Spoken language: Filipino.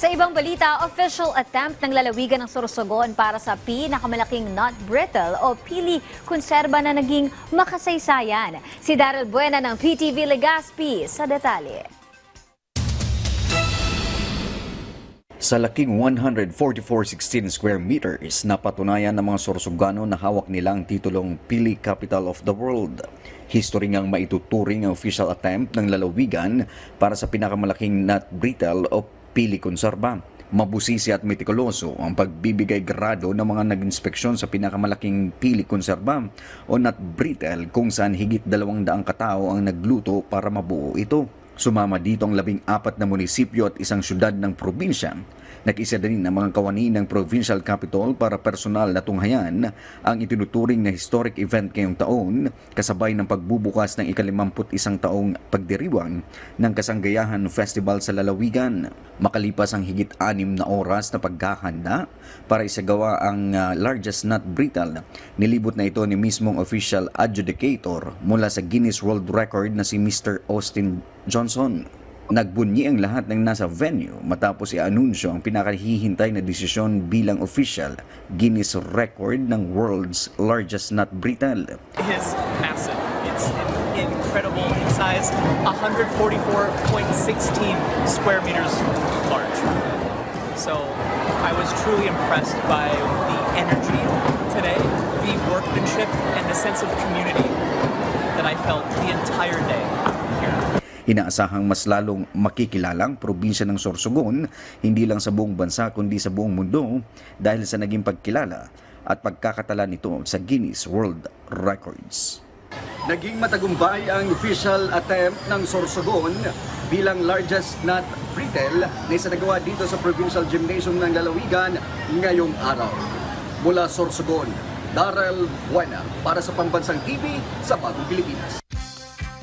Sa ibang balita, official attempt ng lalawigan ng Sorsogon para sa pinakamalaking nut brittle o pili konserba na naging makasaysayan. Si Daryl Buena ng PTV Legazpi sa detalye. Sa laking 144.16 square meters, napatunayan ng mga Sorsogano na hawak nila ang titulong Pili Capital of the World. History ngang maituturing ang official attempt ng lalawigan para sa pinakamalaking nut brittle o pili konserba. Mabusisi at metikuloso ang pagbibigay grado ng mga nag-inspeksyon sa pinakamalaking pili konserba o nut brittle kung saan higit dalawang daang katao ang nagluto para mabuo ito. Sumama dito ang labing apat na munisipyo at isang syudad ng probinsya. Nag-isa din ang mga kawani ng provincial capital para personal na tunghayan ang itinuturing na historic event ngayong taon kasabay ng pagbubukas ng ikalimamput isang taong pagdiriwang ng Kasanggayahan Festival sa Lalawigan. Makalipas ang higit anim na oras na paghahanda para isagawa ang ah, largest nut brittle, nilibot na ito ni mismong official adjudicator mula sa Guinness World Record na si Mr. Austin Johnson. Nagbunyi ang lahat ng nasa venue matapos i-anunsyo ang pinakahihintay na desisyon bilang official Guinness record ng world's largest nut brittle. is massive. It's in- incredible in size, 144.16 square meters large. So I was truly impressed by the energy today, the workmanship, and the sense of community that I felt the entire day here. Inaasahang mas lalong makikilalang probinsya ng Sorsogon hindi lang sa buong bansa kundi sa buong mundo dahil sa naging pagkilala at pagkakatala nito sa Guinness World Records. Naging matagumpay ang official attempt ng Sorsogon bilang largest nut brittle na isinagawa dito sa Provincial Gymnasium ng Lalawigan ngayong araw. Mula Sorsogon, Darrell Buena para sa Pambansang TV sa Bagong Pilipinas.